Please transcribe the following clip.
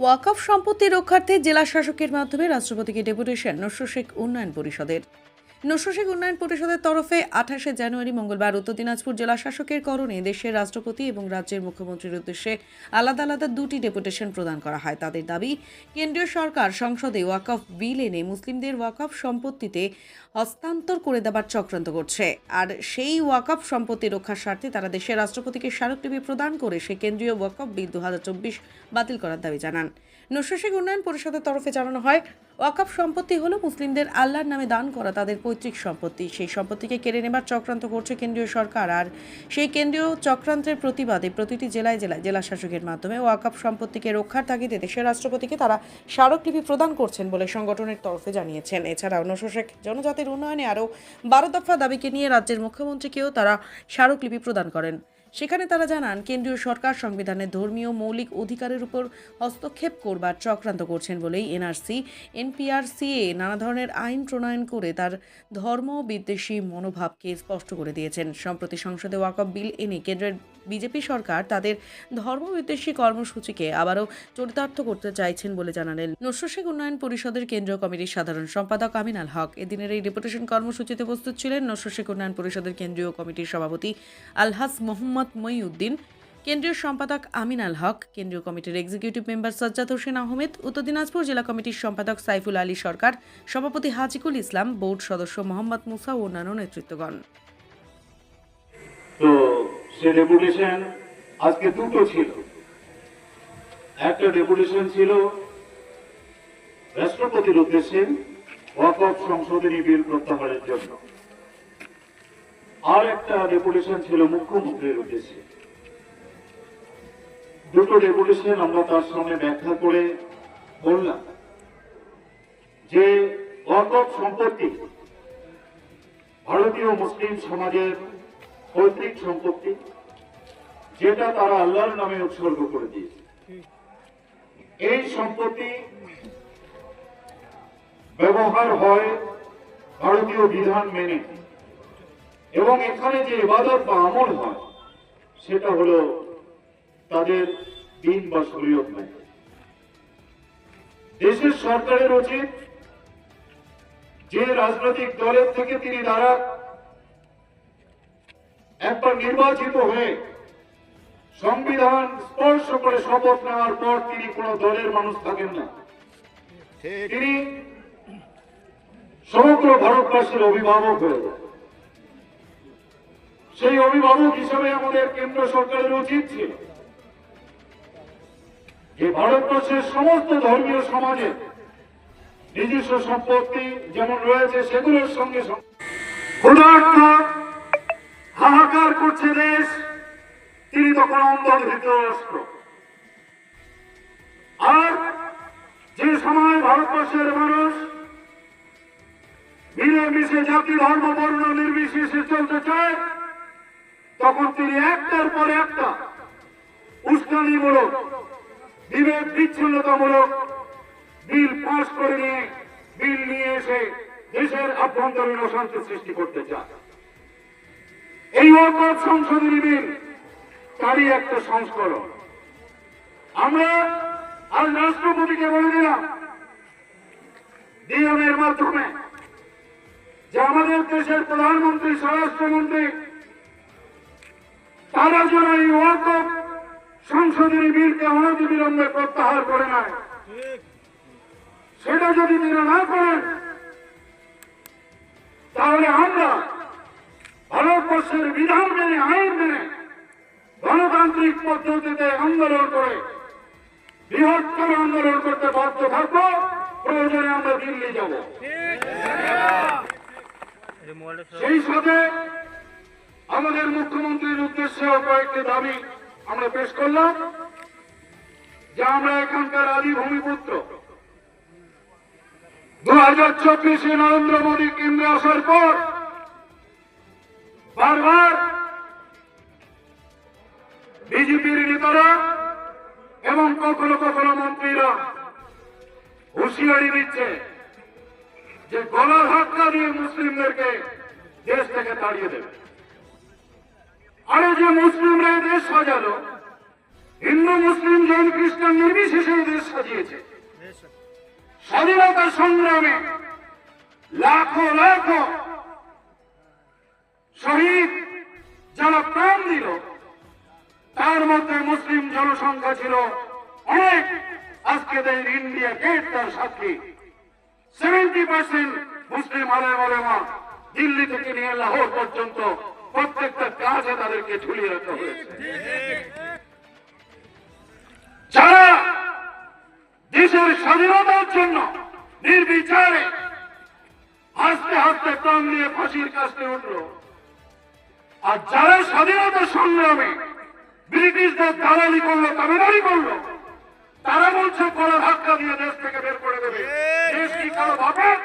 ওয়াকফ সম্পত্তি রক্ষার্থে জেলা শাসকের মাধ্যমে রাষ্ট্রপতিকে ডেপুটেশন নস্য শেখ উন্নয়ন পরিষদের। নস্র উন্নয়ন পরিষদের তরফে আঠাশে জানুয়ারি মঙ্গলবার উত্তর দিনাজপুর জেলা শাসকের করণে দেশের রাষ্ট্রপতি এবং রাজ্যের মুখ্যমন্ত্রীর উদ্দেশ্যে আলাদা আলাদা দুটি ডেপুটেশন প্রদান করা হয়। তাদের দাবি, কেন্দ্রীয় সরকার সংসদে ওয়াকফ বিল এনে মুসলিমদের ওয়াকফ সম্পত্তিতে হস্তান্তর করে দেবার চক্রান্ত করছে। আর সেই ওয়াকফ সম্পত্তি রক্ষার স্বার্থে তারা দেশের রাষ্ট্রপতিকে স্মারকলিপি প্রদান করে সে কেন্দ্রীয় ওয়াকফ বিল দু হাজার চব্বিশ বাতিল করার দাবি জানান। নৈশিক উন্নয়ন পরিষদের তরফে জানানো হয় ওয়াকফ সম্পত্তি হলো মুসলিমদের আল্লাহর নামে দান করা তাদের পৈতৃক সম্পত্তি। সেই সম্পত্তিকে কেড়ে নেবার চক্রান্ত করছে কেন্দ্রীয় সরকার আর সেই কেন্দ্রীয় চক্রান্তের প্রতিবাদে প্রতিটি জেলায় জেলায় জেলা শাসকের মাধ্যমে ওয়াকফ সম্পত্তিকে রক্ষার তাগিদে দেশের রাষ্ট্রপতিকে তারা স্মারকলিপি প্রদান করছেন বলে সংগঠনের তরফে জানিয়েছেন। এছাড়াও নৈশিক জনজাতির উন্নয়নে আরও বারো দফা দাবিকে নিয়ে রাজ্যের মুখ্যমন্ত্রীকেও তারা স্মারকলিপি প্রদান করেন। সেখানে তারা জানান, কেন্দ্রীয় সরকার সংবিধানের ধর্মীয় মৌলিক অধিকারের উপর হস্তক্ষেপ করবার চক্রান্ত করছেন বলেই এনআরসি, এনপিআরসিএ নানা ধরনের আইন প্রণয়ন করে তার ধর্ম বিদ্বেষী মনোভাবকে স্পষ্ট করে দিয়েছেন। সম্প্রতি সংসদে ওয়াকফ বিল এনে কেন্দ্রের বিজেপি সরকার তাদের ধর্মবিদ্বেষী কর্মসূচিকে আবারও চরিতার্থ করতে চাইছেন বলে জানালেন। নস্যশেখ উন্নয়ন পরিষদের কেন্দ্রীয় কমিটির সাধারণ সম্পাদক আমিনাল হক। এদিনের এই ডেপুটেশন কর্মসূচিতে উপস্থিত ছিলেন নস্যশেখ উন্নয়ন পরিষদের কেন্দ্রীয় কমিটির সভাপতি আলহাস মোহাম্মদ মঈউদ্দিন, কেন্দ্রীয় সম্পাদক আমিন আল হক, কেন্দ্রীয় কমিটির এক্সিকিউটিভ মেম্বার সজ্জাদ হোসেন আহমেদ, উত্তর দিনাজপুর জেলা কমিটির সম্পাদক সাইফুল আলী সরকার, সভাপতি হাজিকুল ইসলাম, বোর্ড সদস্য মোহাম্মদ মুসা ও অন্যান্য নেতৃত্বগণ। তো আজকে দুটো ছিল। একটা ছিল রাষ্ট্রপতির উদ্দেশ্যে সংশোধনী বিল প্রত্যাহারের জন্য। আর একটা ডেপুটেশন ছিল মুখ্যমন্ত্রীর উদ্দেশ্যে। দুটো ডেপুটেশন আমরা তার সামনে ব্যাখ্যা করে বললাম। যে ওয়াকফ সম্পত্তি, ভারতীয় মুসলিম সমাজের পৈতৃক সম্পত্তি, যেটা তারা আল্লাহর নামে উৎসর্গ করে দিয়েছে। এই সম্পত্তি ব্যবহার হয় ভারতীয় বিধান মেনে। এবং এখানে যে ইবাদত বা আমল হয় সেটা হলো তাদের দিন বা শরীয়ত মেনে দেশের সরকারের উচিত যে রাজনৈতিক দলের থেকে তিনি দাঁড়ান একবার নির্বাচিত হয়ে সংবিধান স্পর্শ করে শপথ নেওয়ার পর তিনি কোন দলের মানুষ থাকেন না। তিনি সমগ্র ভারতবাসীর অভিভাবক হয়ে যান। সেই অভিভাবক হিসেবে আমাদের কেন্দ্র সরকারের উচিত ছিল যে ভারতবর্ষের সমস্ত ধর্মীয় সমাজে নিজস্ব সম্পত্তি যেমন রয়েছে, সেগুলোর সঙ্গে হাহাকার করছে দেশ, তিনি তখন অন্ধ ধৃতরাষ্ট্র আর যে সময় ভারতবর্ষের মানুষ মিলেমিশে জাতি, ধর্ম, বর্ণ নির্বিশেষে চলতে চায় তখন তিনি একটার পর একটা উস্কানিমূলক, বিবেক বিচ্ছিন্নতামূলক বিল পাশ করে নিয়ে, বিল নিয়ে এসে দেশের আভ্যন্তরীণ অশান্তি সৃষ্টি করতে চায়। এই অপরাধ সংশোধনী বিল তারই একটা সংস্করণ। আমরা আজ রাষ্ট্রপতিকে বলে দিলাম ডিএমের মাধ্যমে যে আমাদের দেশের প্রধানমন্ত্রী, স্বরাষ্ট্রমন্ত্রী তারা যেন এই ওয়াকফ সংশোধনী বিলকে অনতিবিলম্বে প্রত্যাহার করে নেয়। সেটা যদি তিনি না করেন তাহলে আমরা ভারতবর্ষের বিধান মেনে আইন মেনে গণতান্ত্রিক পদ্ধতিতে আন্দোলন করে বৃহত্তর আন্দোলন করতে বাধ্য থাকব। প্রয়োজনে আমরা দিল্লি যাব। সেই সাথে আমাদের মুখ্যমন্ত্রীর উদ্দেশ্যে কয়েকটি দাবি আমরা পেশ করলাম, যে আমরা এখানকার আদি ভূমিপুত্র। দু হাজার চব্বিশে নরেন্দ্র মোদী কেন্দ্রে আসার পর বারবার বিজেপির নেতারা এবং কখনো কখনো মন্ত্রীরা হুঁশিয়ারি দিচ্ছে যে গলার হাতটা দিয়ে মুসলিমদেরকে দেশ থেকে তাড়িয়ে দেবে। যে মুসলিমরা দেশ সাজালো, হিন্দু, মুসলিম, জৈন, খ্রিস্টান নির্বিশেষে দেশ সাজিয়েছে। স্বাধীনতা সংগ্রামে লাখো লাখো শহীদ যারা প্রাণ দিল, তার মধ্যে মুসলিম জনসংখ্যা ছিল অনেক। আজকে দেন ইন্ডিয়া গেট তার সাক্ষী। সেভেন্টি পার্সেন্ট মুসলিম আলেম, আলেমা দিল্লি থেকে নিয়ে লাহোর পর্যন্ত প্রত্যেকটা কাজে তাদেরকে ঝুলিয়ে রাখা হয়েছে যারা দেশের স্বাধীনতার জন্য নির্বিচারে হাসতে হাসতে প্রাণ নিয়ে ফাঁসির কাছে উঠল আর যারা স্বাধীনতা সংগ্রামে ব্রিটিশদের দালালি করল তাবেদারি করল তারা বলছে কলা ধাক্কা দিয়ে দেশ থেকে বের করে দেবে। দেশ কি কারও বাপের